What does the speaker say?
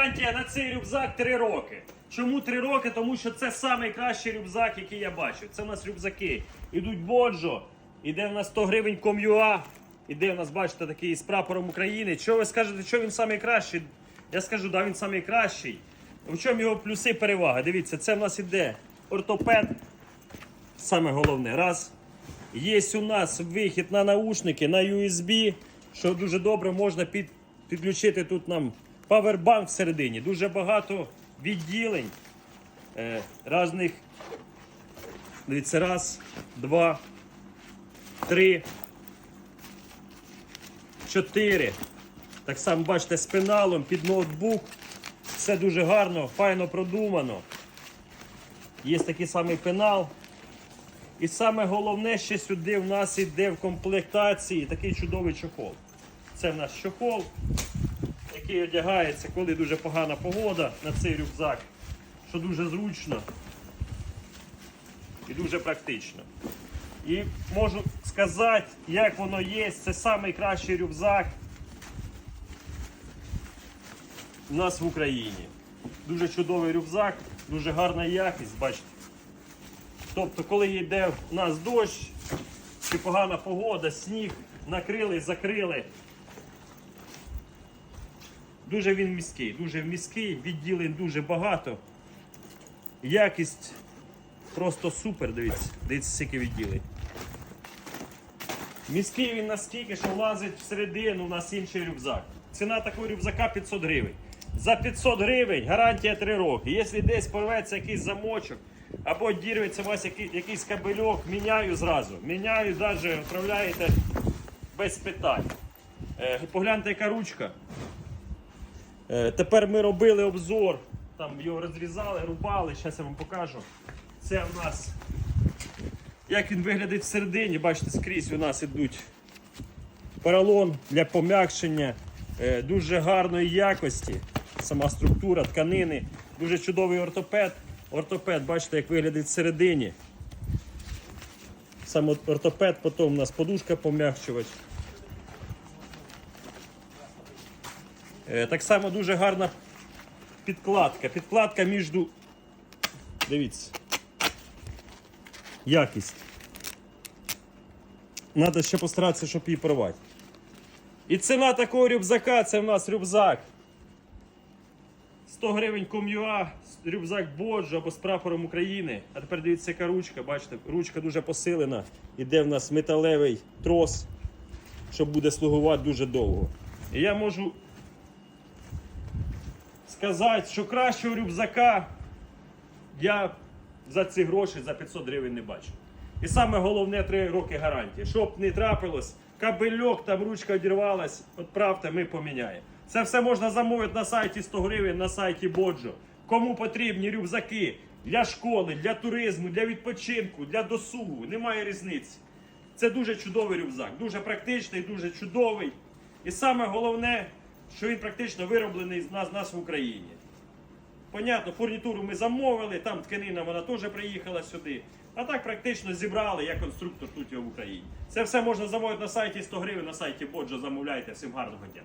гарантія на цей рюкзак 3 роки. Чому 3 роки? Тому що це найкращий рюкзак, який я бачив. Це в нас рюкзаки. Ідуть Боджо, іде в нас 100 гривень ком'юа, іде в нас, бачите, такий з прапором України. Що ви скажете, що він найкращий? Я скажу, да, він найкращий. В чому його плюси перевага? Дивіться, це в нас іде ортопед. Саме головне. Раз. Є у нас вихід на наушники на USB, що дуже добре можна під, підключити тут нам павербанк всередині. Дуже багато відділень е, різних. Дивіться, раз, два, три, чотири. Так само бачите, з пеналом під ноутбук. Все дуже гарно, файно продумано. Є такий самий пенал. І саме головне, ще сюди в нас йде в комплектації такий чудовий чохол. Це в нас чохол, який одягається, коли дуже погана погода на цей рюкзак, що дуже зручно і дуже практично. І можу сказати, як воно є, це найкращий рюкзак у нас в Україні. Дуже чудовий рюкзак, дуже гарна якість, бачите. Тобто, коли йде у нас дощ чи погана погода, сніг, накрили, закрили. Дуже він міський, дуже міський, відділень дуже багато. Якість просто супер, дивіться, дивіться, скільки відділень. Міський він настільки, що влазить всередину, у нас інший рюкзак. Ціна такого рюкзака 500 гривень. За 500 гривень гарантія 3 роки. Якщо десь порветься якийсь замочок, або дірветься у вас який- якийсь кабельок, міняю зразу. Міняю, навіть відправляєте без питань. Е, погляньте, яка ручка. Е, тепер ми робили обзор, там його розрізали, рубали, зараз я вам покажу. Це у нас, як він виглядить всередині, бачите, скрізь у нас ідуть поролон для пом'якшення, е, дуже гарної якості, сама структура тканини, дуже чудовий ортопед. Ортопед, бачите, як виглядить всередині. Сам ортопед, потім у нас подушка пом'якчувач. Так само дуже гарна підкладка. Підкладка між. Дивіться. Якість. Треба ще постаратися, щоб її порвати. І ціна такого рюкзака це в нас рюкзак. 100 гривень ком'юа, рюкзак Боджо або з прапором України. А тепер дивіться, яка ручка, бачите, ручка дуже посилена. Іде в нас металевий трос, що буде слугувати дуже довго. І я можу сказати, що кращого рюкзака я за ці гроші за 500 гривень не бачу. І саме головне 3 роки гарантії. Щоб не трапилось, кабельок, там ручка одірвалась, відправте, ми поміняємо. Це все можна замовити на сайті 100 гривень, на сайті Боджо. Кому потрібні рюкзаки для школи, для туризму, для відпочинку, для досугу, немає різниці. Це дуже чудовий рюкзак, дуже практичний, дуже чудовий. І саме головне, що він практично вироблений з нас, нас в Україні. Понятно, фурнітуру ми замовили, там тканина вона теж приїхала сюди. А так практично зібрали як конструктор тут в Україні. Це все можна замовити на сайті 100 гривень, на сайті Боджо замовляйте. Всім гарного дня.